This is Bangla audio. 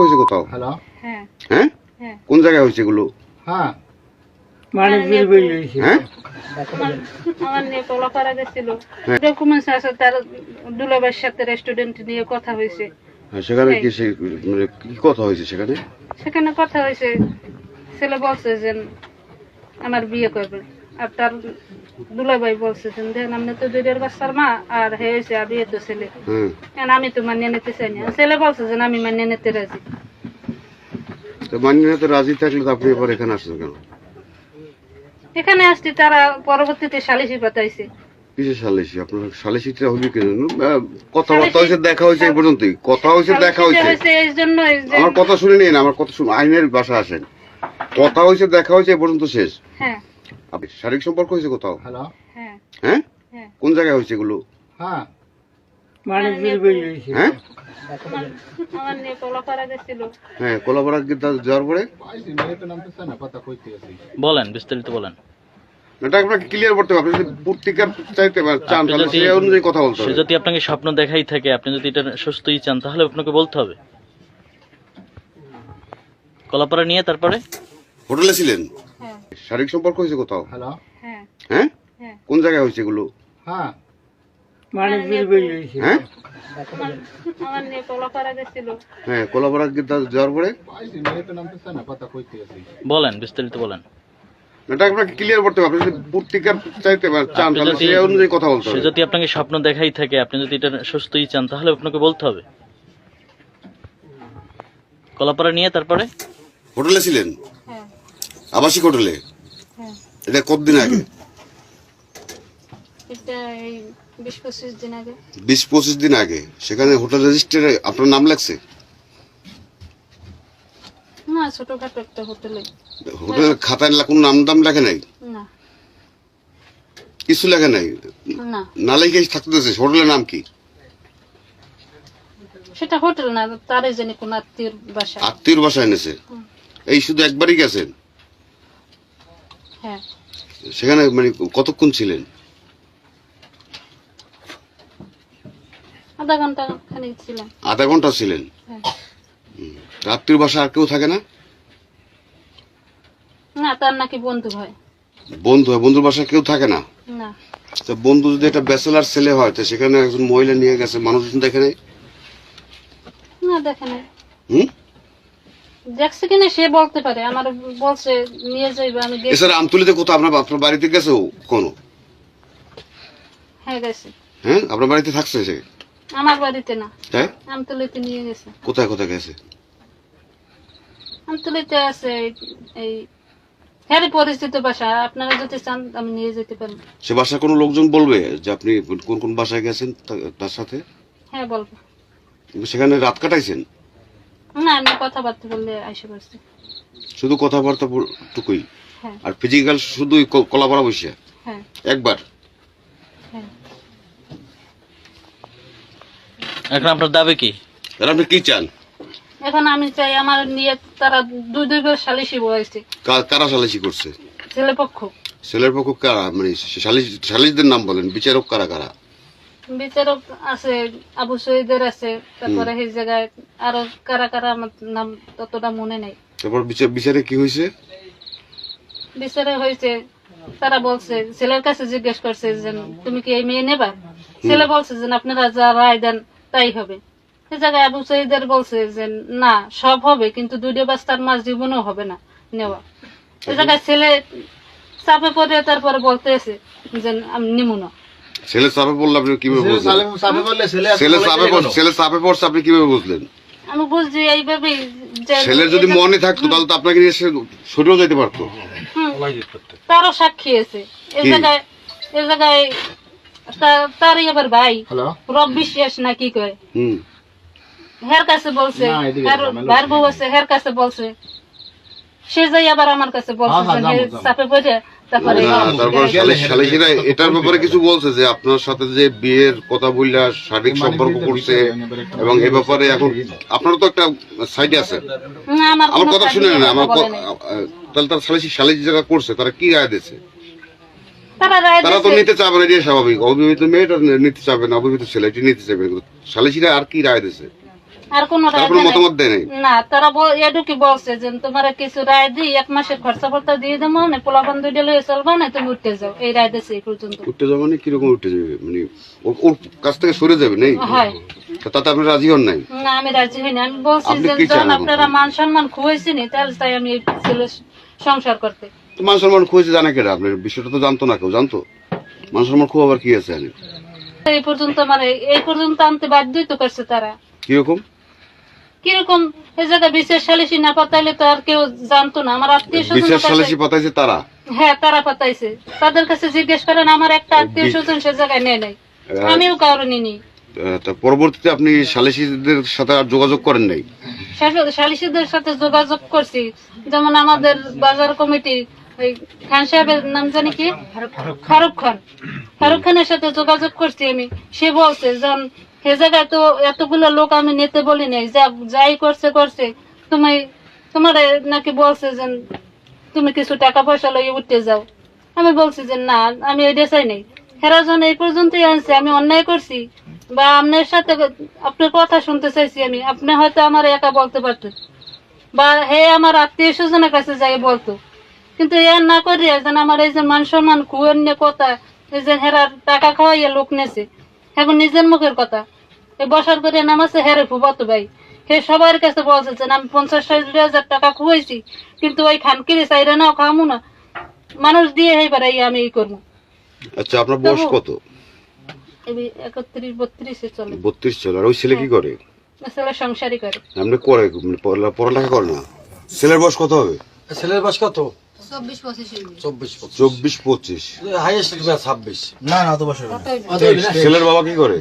হয়েছে কোথাও? হ্যালো? হ্যাঁ। হ্যাঁ? হ্যাঁ। কোন জায়গায় হয়েছে এগুলো? হ্যাঁ। হ্যাঁ? আমার- আমার নিয়ে কলা করা গেছিল। ডকুমেন্টস আছে তার দুলাবের সাথে রেস্টুরেন্ট নিয়ে কথা হয়েছে। সেখানে কি সে মানে কি কথা হয়েছে সেখানে? সেখানে কথা হয়েছে। ছেলে বলছে যে আমার বিয়ে করবে। আর তার দুলাভাই বলছে যে দেখেন আপনি তো দুইটার বাচ্চার মা আর হে হয়েছে আর বিয়ে তো ছেলে। হ্যাঁ আমি তো মানিয়ে নিতে চাই না। ছেলে বলছে যে আমি মানিয়ে নিতে রাজি। তো মান্যতা তো রাজি থাকলে তো আপনি এবার এখানে আসছেন কেন? এখানে আসছি তারা পরবর্তীতে সালিশি পাতাইছে কিসের সালিশি? আপনার সালিশিটা হবে কেন কথাবার্তা হয়েছে দেখা হয়েছে এই পর্যন্তই। কথা হয়েছে দেখা হয়েছে আমার কথা শুনে নিন আমার কথা শুনে আইনের বাসা আসেন। কথা হয়েছে দেখা হয়েছে এই পর্যন্ত শেষ। হ্যাঁ। আপনি শারীরিক সম্পর্ক হয়েছে কোথাও? হ্যালো? হ্যাঁ। হ্যাঁ? হ্যাঁ। কোন জায়গায় হয়েছে এগুলো? হ্যাঁ। হ্যাঁ? হ্যাঁ কোলাপাড়া যাওয়ার পরে? বলেন বিস্তারিত বলেন। এটা আপনাকে ক্লিয়ার করতে হবে আপনি যদি পত্রিকার চাইতে চান তাহলে সেই অনুযায়ী কথা বলতে হবে। যদি আপনাকে স্বপ্ন দেখাই থাকে আপনি যদি এটা সুস্থই চান তাহলে আপনাকে বলতে হবে। কলাপাড়া নিয়ে তারপরে? হোটেলে ছিলেন? হ্যাঁ শারীরিক সম্পর্ক হয়েছে কোথাও? হ্যালো? হ্যাঁ। হ্যাঁ? হ্যাঁ। কোন জায়গায় হয়েছে এগুলো? হ্যাঁ। হ্যাঁ? হ্যাঁ কোলাপাড়া যাওয়ার পরে? বলেন বিস্তারিত বলেন। এটা আপনাকে ক্লিয়ার করতে হবে আপনি পত্রিকার চাইতে চান তাহলে সেই অনুযায়ী কথা বলতে হবে। যদি আপনাকে স্বপ্ন দেখাই থাকে আপনি যদি এটা সুস্থই চান তাহলে আপনাকে বলতে হবে। কলাপাড়া নিয়ে তারপরে? হোটেলে ছিলেন? আবাসিক হোটেলে? হ্যাঁ। এটা কতদিন আগে? বিশ পঁচিশ দিন আগে। সেখানে হোটেল রেজিস্ট্রারে আপনার নাম লাগছে? হোটেলে। হোটেলের খাতায় কোনো নাম লেখে নাই? কিছু লেখে নাই? না। লেখে থাকতেছে হোটেলের নাম কি? সেটা হোটেল না তারে জানি কোন আত্মীয় বাসা আত্মীয়র বাসায় এনেছে। এই শুধু একবারই গেছেন? হ্যাঁ। সেখানে মানে কতক্ষণ ছিলেন? আধা ঘণ্টা খানিক ছিলাম। আধা ঘণ্টা ছিলেন? রাত্রির বাসা আর কেউ থাকে না? না তার নাকি বন্ধু হয়। বন্ধু হয় বন্ধুর বাসায় কেউ থাকে না? না। তো বন্ধু যদি একটা ব্যাচেলার ছেলে হয় তো সেখানে একজন মহিলা নিয়ে গেছে মানুষজন দেখে নেই? না দেখে নাই। হুম? দেখছে কিনা সে বলতে পারে আমার বলছে নিয়ে যাইবে আমি গেছি এছাড়া আমতুলিতে কোথাও আপনার আপনার বাড়িতে গেছে কোনো? হ্যাঁ গেছে। হ্যাঁ? আপনার বাড়িতে থাকছে সে? আমার বাড়িতে না। আমতলিতে নিয়ে গেছে। কোথায় কোথায় গেছে? আমতলিতে আছে এই- হ্যাঁ পরিচিত বাসা। আপনারা যদি চান আমি নিয়ে যেতে পারি। সে বাসায় কোনো লোকজন বলবে যে আপনি কোন কোন বাসায় গেছেন তার সাথে? হ্যাঁ বলব। সেখানে রাত কাটাইছেন? না কথাবার্তা বললে আইসে পারছি শুধু কথাবার্তা টুকুই। হ্যাঁ। আর ফিজিক্যাল কলাপাড়া বসে। হ্যাঁ। একবার। হ্যাঁ। এখন আপনার দাবি কি? আপনি কি চান? এখন আমি চাই আমার নিয়ে তারা দুই দুইবার সালিশি বয়েছে কারা সালিশি করছে? ছেলে পক্ষ ছেলের পক্ষ কারা? মানে সালিশ সালিশদের নাম বলেন বিচারক কারা কারা? বিচারক আছে আবু সৈদের আছে তারপরে সেই জায়গায় আরও কারা কারা আমার নাম ততটা মনে নেই। তারপর বিচার কি হয়েছে? বিচারে হয়েছে তারা বলছে ছেলের কাছে জিজ্ঞেস করছে যে তুমি কি এই মেয়ে নেবা? ছেলে বলছে যে আপনারা যা রায় দেন তাই হবে। সে জায়গায় আবু সৈদের বলছে যে না সব হবে কিন্তু দুইটা বাস্তার মাস জীবনও হবে না নেওয়া। সে জায়গায় ছেলে চাপে পড়ে তারপরে বলতেছে যে আমি নিমু না। ছেলে চাপে পড়লে আপনি কীভাবে বুঝলেন? ছেলে পড়- ছেলে চাপে পড়ছে আপনি কীভাবে বুঝলেন? আমি বুঝছি এইভাবেই ছেলের যদি মনে থাকতো তাহলে তো আপনাকে নিয়ে সে ছুটেও যেতে পারতো। তারও সাক্ষী আছে। এই জায়গায় এই জায়গায় তা- তারই আবার ভাই। রব বিশ্বাস না কি কয়? হুম। হের কাছে বলছে। ভাইয়ের বউ আছে হের কাছে বলছে। সে যাই আবার আমার কাছে বলছে হ্যাঁ, হ্যাঁ। চাপে পড়ে তারপরে এটার ব্যাপারে কিছু বলছে যে আপনার সাথে যে বিয়ের কথা বললা শারীরিক সম্পর্ক করছে এবং এ ব্যাপারে এখন আপনারও তো একটা সাইডে আছে। আমার কথা শুনে না আমার তাহলে তার সালিশি সালিশি যারা করছে তারা কি রায় দিয়েছে? তারা তো নিতে চাবে না এটাই স্বাভাবিক। অবিবাহিত মেয়েটা নিতে চাবে না অবিবাহিত ছেলে এটি নিতে চাবে সালিশিরা আর কি রায় দিয়েছে? আর কোনো। মতামত দেয় না তারা বল- বলছে যে তোমার কিছু রায় দিই এক মাসের খরচা ফর্চা দিয়ে দেবো না পোলা বন্ধু দিলে চলবা না তুমি উঠতে যাও। এই রায় দিচ্ছে এই পর্যন্ত। উঠতে যাবে মানে কীরকম উঠতে যাবে? মানে ওর- কাছ থেকে সরে যাবে নেই হয়। তাতে আপনি রাজি হন নাই? না আমি রাজি হইনি আমি বলছি যে যখন আপনারা মান সম্মান খুঁজেছি নি তাহলে তাই আমি এই ছেলে সংসার করতে। মান সম্মান খুঁজে জানে আপনার বিষয়টা তো জানতো না কেউ জানতো? মান সম্মান খুব আবার কি আছে? এই পর্যন্ত এই- এই পর্যন্ত আনতে বাধ্যই তো করছে তারা। কীরকম? কীরকম জায়গায় বিশেষ সালিসি না পাতাইলে তো আর কেউ জানতো না। আমার আত্মীয় স্বজন সালিসি পাতাইছে তারা? হ্যাঁ তারা পাতাইছে। তাদের কাছে জিজ্ঞেস করেন আমার একটা আত্মীয় স্বজন সে জায়গায় নেয় নাই। আমিও কারও নিনি পরবর্তীতে আপনি সালিসিদের সাথে আর যোগাযোগ করেন নাই? সালি- সালিসিদের সাথে যোগাযোগ করছি। যেমন আমাদের বাজার কমিটি ওই খান সাহেবের নাম জানি কি? ফারুক খান। ফারুক খানের সাথে যোগাযোগ করছি আমি। সে বলছে যেন সে জায়গায় তো এতগুলো লোক আমি নিতে বলি নাই। যা যাই করছে করছে। তুমি তোমার নাকি বলছে যে তুমি কিছু টাকা পয়সা লইয়ে উঠতে যাও। আমি বলছি যে না আমি এটা চাই নাই। হেরা জন এই পর্যন্তই আনছে আমি অন্যায় করছি। বা আপনার সাথে আপনার কথা শুনতে চাইছি আমি। আপনি হয়তো আমার একা বলতে পারতেন। বা হে আমার আত্মীয় স্বজনের কাছে যাই বলতো। কিন্তু এ না করিয়া যেন আমার এই যে মান সম্মান কুয়ের নিয়ে কথা এই যে হেরার টাকা খাওয়াইয়া লোক নেছে এখন নিজের মুখের কথা। এই বসার করে নামাছে হেরে ফুবাতো ভাই। হে সবার কাছে বলছে যে আমি পঞ্চাশ ষাট হাজার টাকা খুয়াইছি কিন্তু ওই খানকিরি চাইরে নাও খামু না। মানুষ দিয়ে এইবার এই আমি এই করব আচ্ছা আপনার বয়স কত? একত্রিশ বত্রিশে চলে। বত্রিশ চলে আর ওই ছেলে কি করে? আসলে সংসারই করে। আপনি করে মানে পড়ালেখা করে না? ছেলের বয়স কত হবে? ছেলের বয়স কত? চব্বিশ পঁচিশ চব্বিশ পঁচিশ। চব্বিশ পঁচিশ। হাইয়েস্ট ছাব্বিশ। না না অত ছেলের বাবা কি করে?